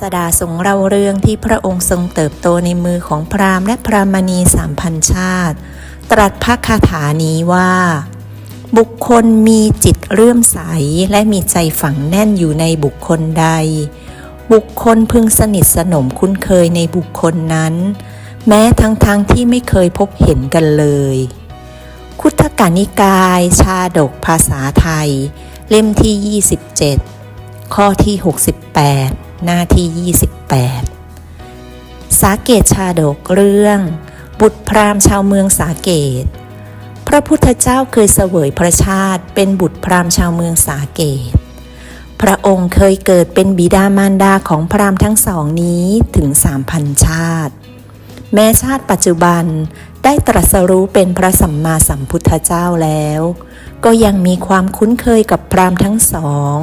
สดาทรงเล่าเรื่องที่พระองค์ทรงเติบโตในมือของพราหมณ์และพรามณีสามพันชาติ ตรัสพระคาถานี้ว่า บุคคลมีจิตเลื่อมใสและมีใจฝังแน่นอยู่ในบุคคลใด บุคคลพึงสนิทสนมคุ้นเคยในบุคคลนั้น แม้ทั้งๆทที่ไม่เคยพบเห็นกันเลย คุตกานิกาย ชาดกภาษาไทย เล่มที่ 27 ข้อที่ 68 หน้าที่ 28 สาเกตชาดกเรื่อง บุตรพราหมณ์ชาวเมืองสาเกต พระพุทธเจ้าเคยเสวยพระชาติเป็นบุตรพราหมณ์ชาวเมืองสาเกต พระองค์เคยเกิดเป็นบิดามารดาของพราหมณ์ทั้งสองนี้ถึงสามพันชาติ แม้ชาติปัจจุบันได้ตรัสรู้เป็นพระสัมมาสัมพุทธเจ้าแล้ว ก็ยังมีความคุ้นเคยกับพราหมณ์ทั้งสอง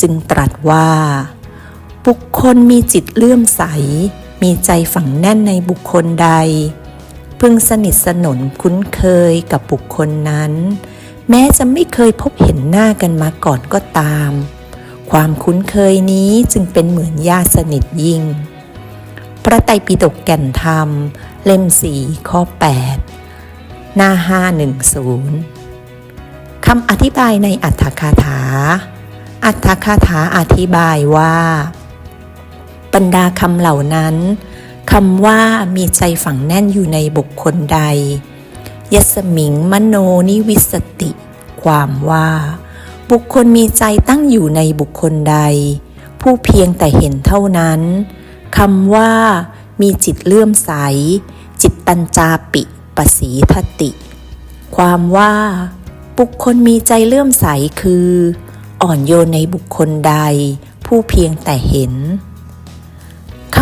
จึงตรัสว่า บุคคลมีจิตเลื่อมใส มีใจฝังแน่นในบุคคลใด พึงสนิทสนนคุ้นเคยกับบุคคลนั้น แม้จะไม่เคยพบเห็นหน้ากันมาก่อนก็ตาม ความคุ้นเคยนี้จึงเป็นเหมือนญาติสนิทยิ่ง พระไตรปิฎกแก่นธรรม เล่มสี่ข้อ 8 หน้า 510 คำอธิบายในอัตถคาถาอัตถคาถาอธิบายว่า บรรดาคำเหล่านั้นคำว่ามีใจฝังแน่นอยู่ในบุคคลใด ยสมิงมโนนิวิสติ ความว่า บุคคลมีใจตั้งอยู่ในบุคคลใด ผู้เพียงแต่เห็นเท่านั้นคำว่า มีจิตเลื่อมใส จิตตัญจาปิปสีทติ ความว่า บุคคลมีใจเลื่อมใสคือ อ่อนโยนในบุคคลใด ผู้เพียงแต่เห็น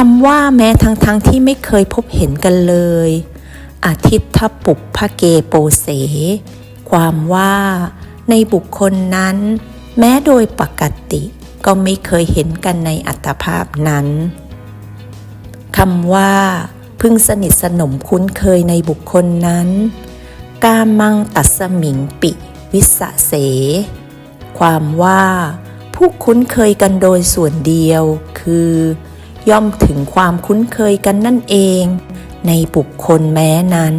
ำว่าแม้ทั้งๆทที่ไม่เคยพบเห็นกันเลย อาทิตย์ทปุปพะเกโปเส ความว่าในบุคคลนั้น แม้โดยปกติก็ไม่เคยเห็นกันในอัตภาพนั้นคำว่า พึงสนิทสนมคุ้นเคยในบุคคลนั้น กามังตัสมิงปิวิสะเส ความว่า ผู้คุ้นเคยกันโดยส่วนเดียวคือ ย่อมถึงความคุ้นเคยกันนั่นเอง ในบุคคลแม้นั้น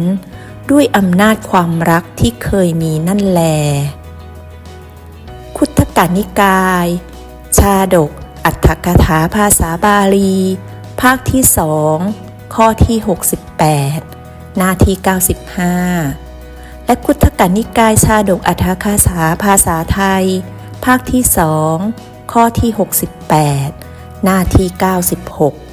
ด้วยอำนาจความรักที่เคยมีนั่นแล คุตกานิกาย ชาดก อัตถกถาภาษาบาลี ภาคที่สองข้อที่ 68 หน้าที่ 95 และคุตกานิกายชาดกอัตถกถาภาษาไทย ภาคที่สองข้อที่ 68 หน้าที่ 6